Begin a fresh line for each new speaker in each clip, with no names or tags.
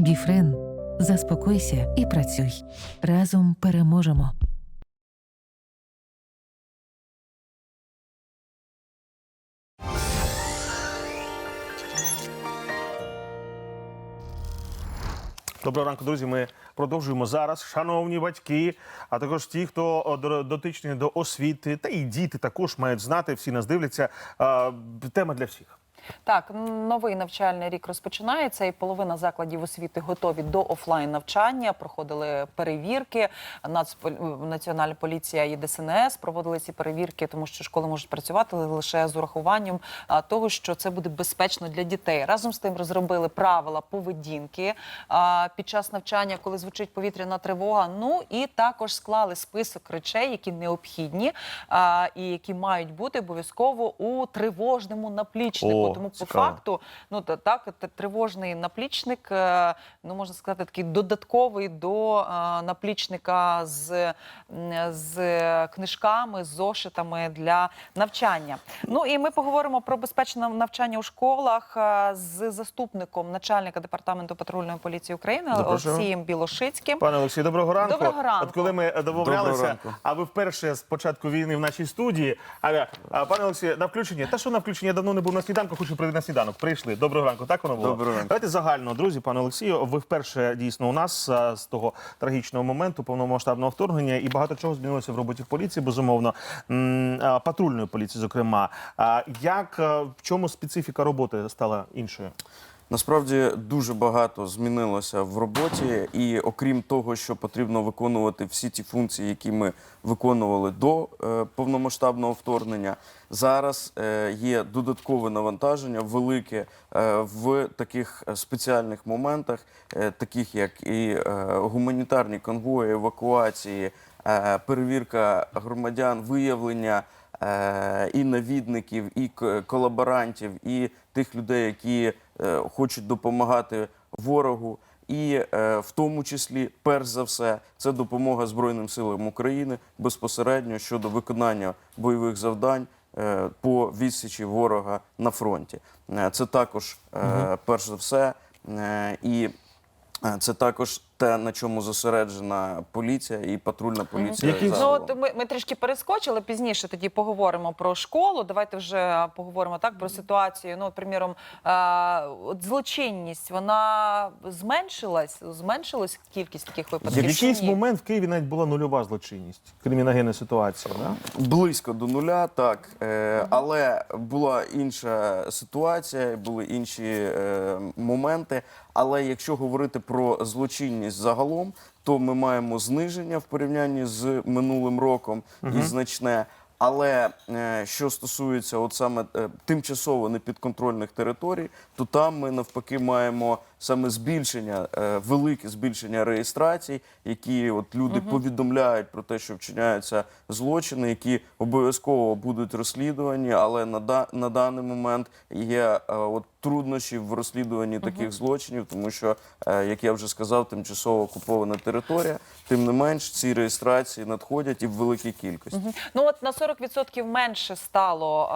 Біфрен, заспокойся і працюй. Разом переможемо.
Доброго ранку, друзі. Ми продовжуємо зараз. Шановні батьки, а також ті, хто до- дотичні до освіти, та і діти також мають знати. Всі нас дивляться. Тема для всіх.
Так, новий навчальний рік розпочинається, і половина закладів освіти готові до офлайн навчання. Проходили перевірки. Нацпол- Національна поліція і ДСНС проводили ці перевірки, тому що школи можуть працювати лише з урахуванням того, що це буде безпечно для дітей. Разом з тим розробили правила поведінки під час навчання, коли звучить повітряна тривога. Ну і також склали список речей, які необхідні і які мають бути обов'язково у тривожному наплічнику.
О,
Тому по
цікаво.
факту, ну та так, тривожний наплічник, е, ну можна сказати, такий додатковий до е, наплічника з, з книжками, з зошитами для навчання. Ну і ми поговоримо про безпечне навчання у школах е, з заступником начальника департаменту патрульної поліції України
Запрошую.
Олексієм Білошицьким.
Пане Олексій, доброго ранку.
Доброго ранку.
От коли ми домовлялися, а ви вперше з початку війни в нашій студії. А, а пане Олексію, на включення. Та що на включення? Я давно не був на сніданку, хочу прийти на сніданок. Прийшли. Доброго ранку. Так воно було?
Доброго ранку.
Давайте загально, друзі, пане Олексію. Ви вперше дійсно у нас а, з того трагічного моменту повномасштабного вторгнення і багато чого змінилося в роботі поліції, безумовно, М, а, патрульної поліції, зокрема. А, Як а, в чому специфіка роботи стала іншою?
Насправді дуже багато змінилося в роботі, і окрім того, що потрібно виконувати всі ті функції, які ми виконували до е, повномасштабного вторгнення, зараз е, є додаткове навантаження, велике е, в таких е, спеціальних моментах, е, таких як і е, гуманітарні конвої, евакуації, е, перевірка громадян, виявлення. Е, і навідників, і колаборантів, і тих людей, які е, хочуть допомагати ворогу. І е, в тому числі, перш за все, це допомога Збройним силам України безпосередньо щодо виконання бойових завдань по відсічі ворога на фронті. Це також перш за все, і це також те, на чому зосереджена поліція і патрульна поліція.
Які-
Ну, от ми, ми трішки перескочили пізніше. Тоді поговоримо про школу. Давайте вже поговоримо так про ситуацію. Ну, от, приміром, е, от злочинність вона зменшилась, зменшилась кількість таких випадків.
В якийсь момент в Києві навіть була нульова злочинність, криміногенна ситуація. Да?
Близько до нуля, так. Е, але була інша ситуація, були інші е, моменти. Але якщо говорити про злочинність загалом, то ми маємо зниження в порівнянні з минулим роком і значне. Але е, що стосується от саме е, тимчасово непідконтрольних територій, то там ми навпаки маємо саме збільшення, е, велике збільшення реєстрацій, які от люди повідомляють про те, що вчиняються злочини, які обов'язково будуть розслідувані, але на, да, на даний момент є е, от труднощі в розслідуванні таких злочинів, тому що, е, як я вже сказав, тимчасово окупована територія. Тим не менш, ці реєстрації надходять і в великій кількості.
Ну от на 40% менше стало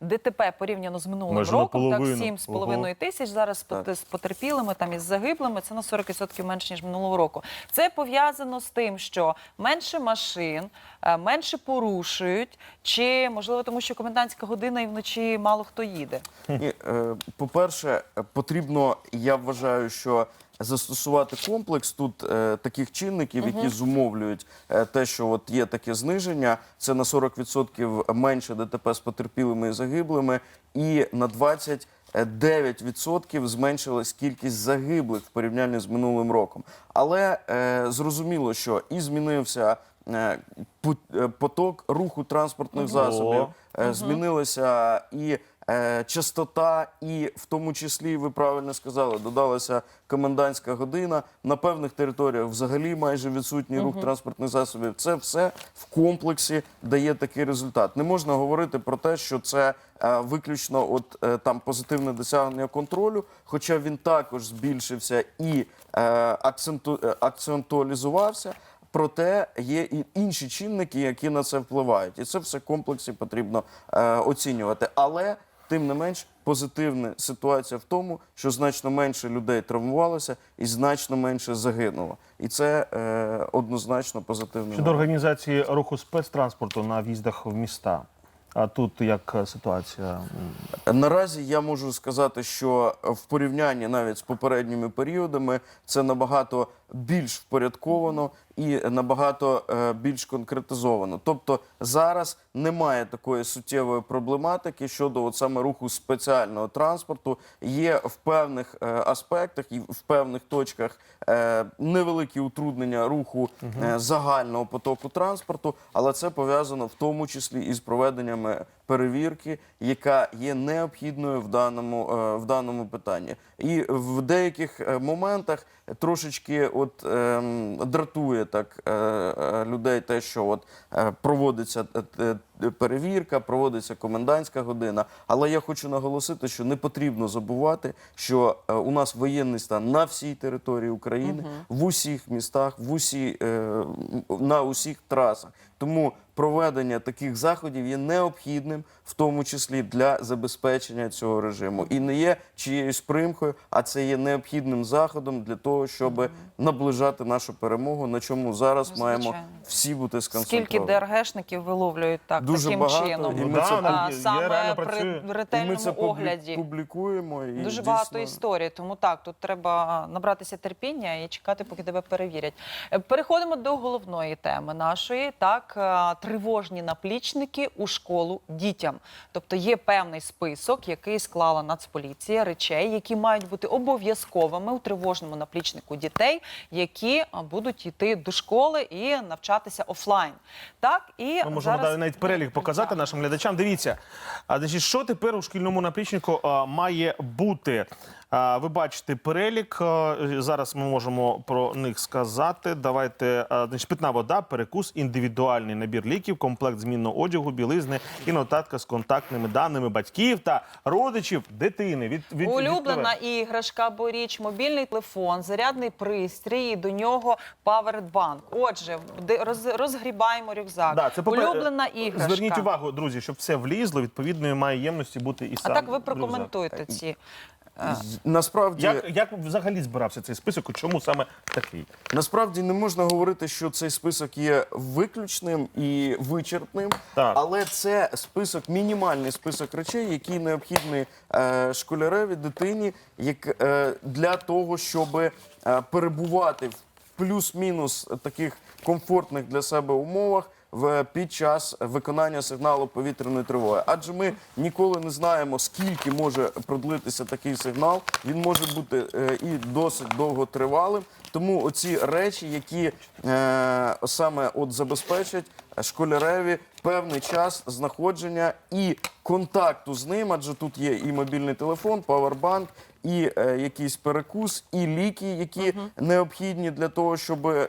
е, ДТП порівняно з минулим
Майже
роком. Так,
наполовину.
7,5
Ого.
тисяч зараз
Так.
пот- з потерпілими, там із загиблими. Це на 40% менше ніж минулого року. Це пов'язано з тим, що менше машин, е, менше порушують, чи можливо тому, що комендантська година і вночі мало хто їде.
І, е, по-перше, потрібно, я вважаю, що застосувати комплекс тут е, таких чинників, які зумовлюють е, те, що от є таке зниження. Це на 40% менше ДТП з потерпілими і загиблими, і на 20% 9% зменшилась кількість загиблих в порівнянні з минулим роком. Але е, зрозуміло, що і змінився е, е, поток руху транспортних засобів, е, змінилася і частота, і в тому числі, ви правильно сказали, додалася комендантська година. На певних територіях взагалі майже відсутній рух транспортних засобів. Це все в комплексі дає такий результат. Не можна говорити про те, що це е, виключно от е, там позитивне досягнення контролю, хоча він також збільшився і е, акценту, е, акцентуалізувався. Проте є і інші чинники, які на це впливають, і це все в комплексі потрібно е, оцінювати. Але тим не менш позитивна ситуація в тому, що значно менше людей травмувалося і значно менше загинуло. І це е, однозначно позитивний
Щодо організації руху спецтранспорту на в'їздах в міста. А тут як ситуація?
Наразі я можу сказати, що в порівнянні навіть з попередніми періодами це набагато більш впорядковано і набагато е, більш конкретизовано. Тобто зараз немає такої суттєвої проблематики щодо от саме руху спеціального транспорту. Є в певних е, аспектах і в певних точках е, невеликі утруднення руху загального потоку транспорту, але це пов'язано в тому числі із проведеннями перевірки, яка є необхідною в даному, е, в даному питанні. І в деяких е, моментах трошечки от, ем, дратує так е, е, людей те, що от, е, проводиться е, перевірка, проводиться комендантська година. Але я хочу наголосити, що не потрібно забувати, що е, у нас воєнний стан на всій території України, в усіх містах, в усі, е, на усіх трасах. Тому проведення таких заходів є необхідним, в тому числі для забезпечення цього режиму, і не є чиєюсь примхою, а це є необхідним заходом для того, щоб наближати нашу перемогу, на чому зараз
Ну,
маємо всі бути
Скільки
сконцентровані.
ДРГшників виловлюють так
Дуже
таким
багато,
чином?
і
Ну
ми це
А,
є,
саме
реально
при
працює.
І ми
ретельному
це публі-
огляді.
публікуємо. І
Дуже
дійсно...
багато історій, тому так тут треба набратися терпіння і чекати, поки тебе перевірять. Е, Переходимо до головної теми нашої. Так, е, тривожні наплічники у школу дітям. Тобто є певний список, який склала Нацполіція речей, які мають бути обов'язковими у тривожному наплічнику дітей, які е, будуть йти до школи і навчатися офлайн. Так і
Ми можемо
зараз
навіть перелік показати нашим глядачам. Дивіться, а значить, що тепер у шкільному наплічнику а, має бути? Ви бачите перелік. Зараз ми можемо про них сказати. Давайте значить, питна вода, перекус, індивідуальний набір ліків, комплект змінного одягу, білизни і нотатка з контактними даними батьків та родичів дитини. Від, від
Улюблена
від-
іграшка або річ, мобільний телефон, зарядний пристрій, і до нього павербанк. Отже, роз- розгрібаємо рюкзак.
Да, це попе-
Улюблена іграшка.
Зверніть увагу, друзі, щоб все влізло, відповідної має ємності бути і
А так ви
рюкзак.
ці.
Насправді,
Як, як взагалі збирався цей список? і Чому саме такий?
Насправді не можна говорити, що цей список є виключним і вичерпним,
Так.
але це список, мінімальний список речей, які необхідні е, школяреві дитині, як е, для того, щоб е, перебувати в плюс-мінус таких комфортних для себе умовах. В під час виконання сигналу повітряної тривоги, адже ми ніколи не знаємо, скільки може продлитися такий сигнал. Він може бути е, і досить довготривалим. Тому оці речі, які е, саме от забезпечать школяреві певний час знаходження і контакту з ним, адже тут є і мобільний телефон, павербанк, і е, якийсь перекус, і ліки, які необхідні для того, щоб е,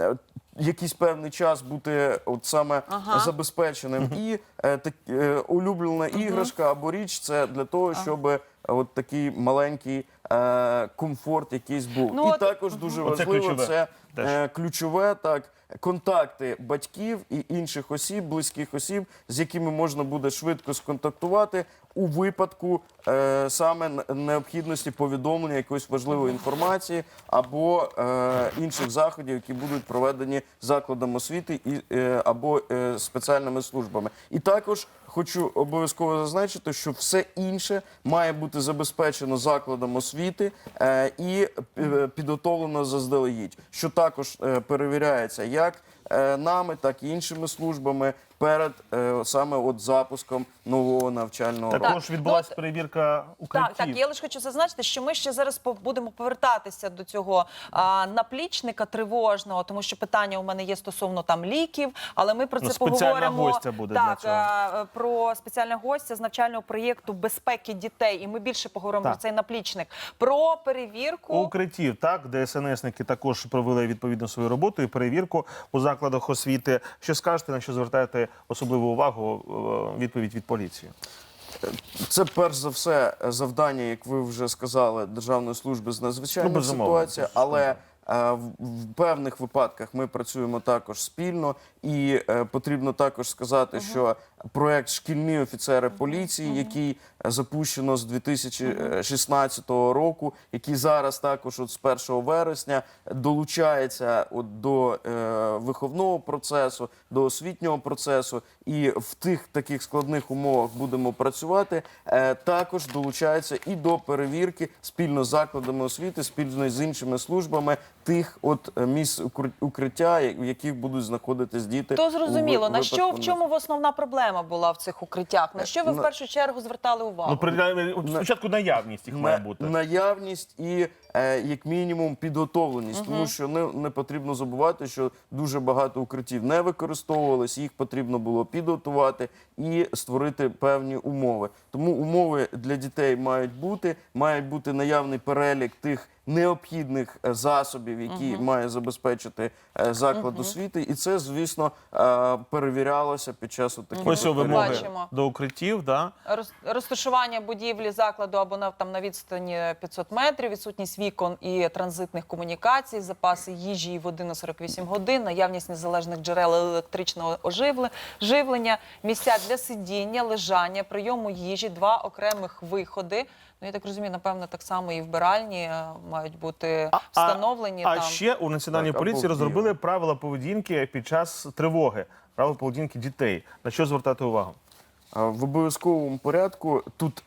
е, якийсь певний час бути от саме
Ага.
забезпеченим. І е, так, е, улюблена іграшка або річ це для того, щоб е, от такий маленький е, комфорт якийсь був.
Ну,
і
от-
також дуже
Оце
важливо
ключове
це
теж.
е, ключове так. Контакти батьків і інших осіб, близьких осіб, з якими можна буде швидко сконтактувати у випадку е, саме необхідності повідомлення якоїсь важливої інформації або е, інших заходів, які будуть проведені закладом освіти і е, або е, спеціальними службами. І також хочу обов'язково зазначити, що все інше має бути забезпечено закладом освіти е, і е, підготовлено заздалегідь, що також е, перевіряється як е, нами, так і іншими службами перед е, саме от запуском нового навчального року.
Також відбулася
ну,
перевірка укриттів.
Так, так, я лише хочу зазначити, що ми ще зараз по- будемо повертатися до цього а, наплічника тривожного, тому що питання у мене є стосовно там ліків, але ми про це
Ну, спеціальна
поговоримо.
гостя буде для
так,
цього.
а, про спеціального гостя з навчального проєкту безпеки дітей. І ми більше поговоримо
Так.
про цей наплічник. Про перевірку.
Укриттів, так, де СНСники також провели відповідно свою роботу і перевірку у закладах освіти. Що скажете, на що звертаєте особливу увагу? е, Відповідь від поліції.
Це перш за все завдання, як ви вже сказали, Державної служби з
Ну,
надзвичайних
безумовно,
ситуацій, але е, в певних випадках ми працюємо також спільно, і е, потрібно також сказати, що проект Шкільні офіцери поліції, який запущено з 2016 року, який зараз також от з 1 вересня долучається от до е, виховного процесу, до освітнього процесу, і в тих таких складних умовах будемо працювати. Е, також долучається і до перевірки спільно з закладами освіти, спільно з іншими службами тих от е, місць укр- укриття, в яких будуть знаходитись діти.
То зрозуміло, на що в чому в основна проблема була в цих укриттях? На що ви в першу чергу звертали увагу?
Ну, при- спочатку наявність їх має бути.
наявність і е, як мінімум підготовленість, тому що не, не потрібно забувати, що дуже багато укриттів не використовувалось, їх потрібно було підготувати і створити певні умови. Тому умови для дітей мають бути, має бути наявний перелік тих. Необхідних е, засобів, які має забезпечити е, заклад освіти, і це, звісно, е, перевірялося під час таких
Ось вимоги
Бачимо.
до укриттів. Да?
Роз- Розташування будівлі закладу або на там на відстані 500 метрів, відсутність вікон і транзитних комунікацій, запаси їжі і води на 48 годин, наявність незалежних джерел електричного оживле- живлення, місця для сидіння, лежання, прийому їжі, два окремих виходи. Ну я так розумію, напевно, так само і вбиральні е, мають бути встановлені
а,
там.
А ще у національній
Так,
поліції розробили правила поведінки під час тривоги, правила поведінки дітей. На що звертати увагу?
В обов'язковому порядку тут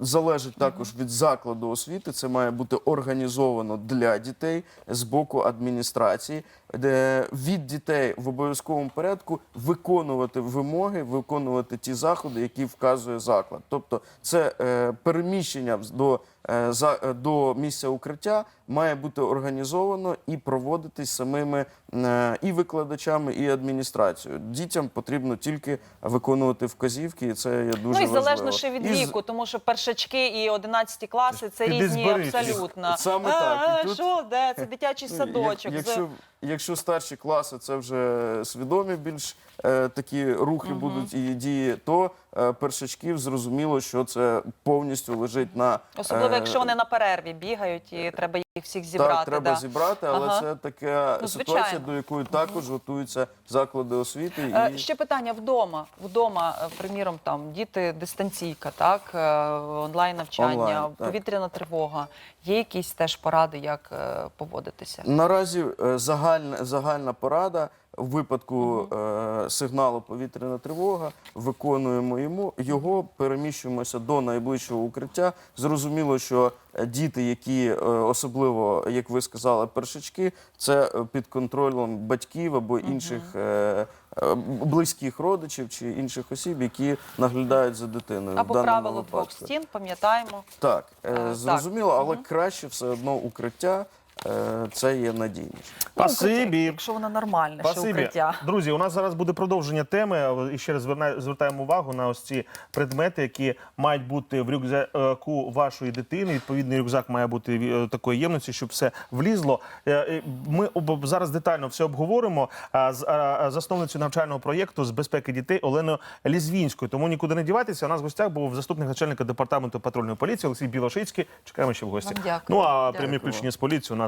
залежить також від закладу освіти. Це має бути організовано для дітей з боку адміністрації, де від дітей в обов'язковому порядку виконувати вимоги, виконувати ті заходи, які вказує заклад. Тобто, це е, переміщення до, е, за, е, до місця укриття має бути організовано і проводитись самими е, і викладачами, і адміністрацією. Дітям потрібно тільки виконувати вказівки, і це є дуже
Ну і залежно ще від
І
віку, тому що першачки і 11 класи це різні абсолютно.
Саме так. І
А,
тут-
Що, де? Це дитячий
Ну,
садочок.
Якщо, якщо старші класи це вже свідомі більш е, такі рухи будуть і дії, то е, першачків зрозуміло, що це повністю лежить на
Особливо,
е,
якщо вони на перерві бігають і треба їх всіх зібрати.
Так, треба
да.
зібрати, але
Ага.
це така
Ну,
ситуація, до якої також готуються заклади освіти.
Е,
І...
Ще питання вдома. Вдома, е, приміром, там діти дистанційка, так е, онлайн навчання,
Онлайн, так.
повітряна тривога. Є якісь теж поради, як е, поводитися?
Наразі е, загальна, загальна порада. У випадку е, сигналу повітряна тривога виконуємо йому його, переміщуємося до найближчого укриття. Зрозуміло, що е, діти, які е, особливо, як ви сказали, першачки, це е, під контролем батьків або інших е, е, близьких родичів чи інших осіб, які наглядають за дитиною. в
Або
даному
правило двох стін, пам'ятаємо.
Так,
Е,
е, зрозуміло, але краще все одно укриття це є надійніше.
Ну,
Спасибі.
Якщо воно нормальне, що
Спасибі.
укриття.
Друзі, у нас зараз буде продовження теми. І ще раз звертаємо увагу на ось ці предмети, які мають бути в рюкзаку вашої дитини. Відповідний рюкзак має бути е, такої ємності, щоб все влізло. Е, е, Ми об- зараз детально все обговоримо а, з засновницею навчального проєкту з безпеки дітей Оленою Лізвінською. Тому нікуди не дівайтеся. У нас в гостях був заступник начальника департаменту патрульної поліції Олексій Білошицький. Чекаємо ще в гості.
Вам дякую.
Ну а прямі включення з поліцією у нас